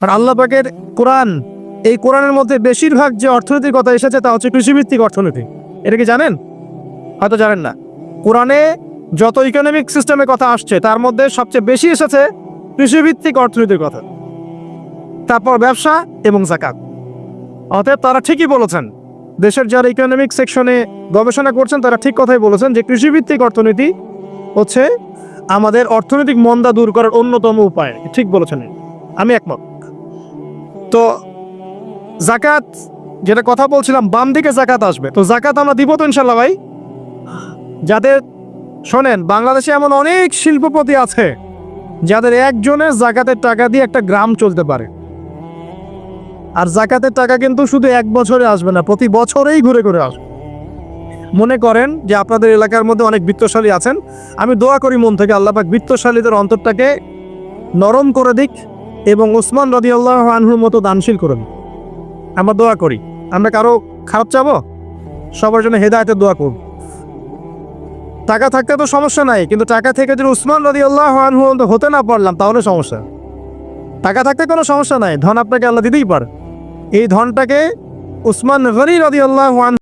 আর আল্লাহ পাকের কোরআন, এই কোরআনের মধ্যে বেশিরভাগ যে অর্থনীতির কথা এসেছে তা হচ্ছে কৃষিভিত্তিক অর্থনীতি। এটা কি জানেন? হয়তো জানেন না। কোরআনে যত ইকোনমিক সিস্টেমের কথা আসছে, তার মধ্যে সবচেয়ে বেশি এসেছে কৃষিভিত্তিক অর্থনীতির কথা। তারপর ব্যবসা এবং জাকাত অতএব তারা ঠিকই বলেছেন, দেশের যারা ইকোনমিক সেকশনে গবেষণা করছেন, তারা ঠিক কথাই বলেছেন যে কৃষিভিত্তিক অর্থনীতি হচ্ছে আমাদের অর্থনৈতিক মন্দা দূর করার অন্যতম উপায়। ঠিক বলেছেন। আমি একমত। তো জাকাত, যেটা কথা বলছিলাম, বাম দিকে জাকাত আসবে। তো জাকাত আমরা দিব তো ইনশাল্লাহ ভাই? যাদের, শোনেন, বাংলাদেশে এমন অনেক শিল্পপতি আছে, যাদের একজনের জাকাতের টাকা দিয়ে একটা গ্রাম চলতে পারে। আর জাকাতের টাকা কিন্তু শুধু এক বছরে আসবে না, প্রতি বছরেই ঘুরে ঘুরে আসবে। মনে করেন যে আপনাদের এলাকার মধ্যে অনেক বৃত্তশালী আছেন, আমি দোয়া করি মন থেকে, আল্লাপাক বৃত্তশালীদের অন্তরটাকে নরম করে দিক এবং ওসমান আল্লাহ আনহুর মতো দানশীল করে দিক আমরা দোয়া করি। আমরা কারও খারাপ চাবো? সবার জন্য হেদায়তের দোয়া করব টাকা থাকতে তো সমস্যা নাই, কিন্তু টাকা থেকে যদি উসমান রদি আল্লাহ আনহু হতে না পারলাম, তাহলে সমস্যা। টাকা থাকতে কোনো সমস্যা নাই, ধন আপনাকে আল্লাহ দিতেই পার। এই ধনটাকে উসমান গনি রদি আল্লাহ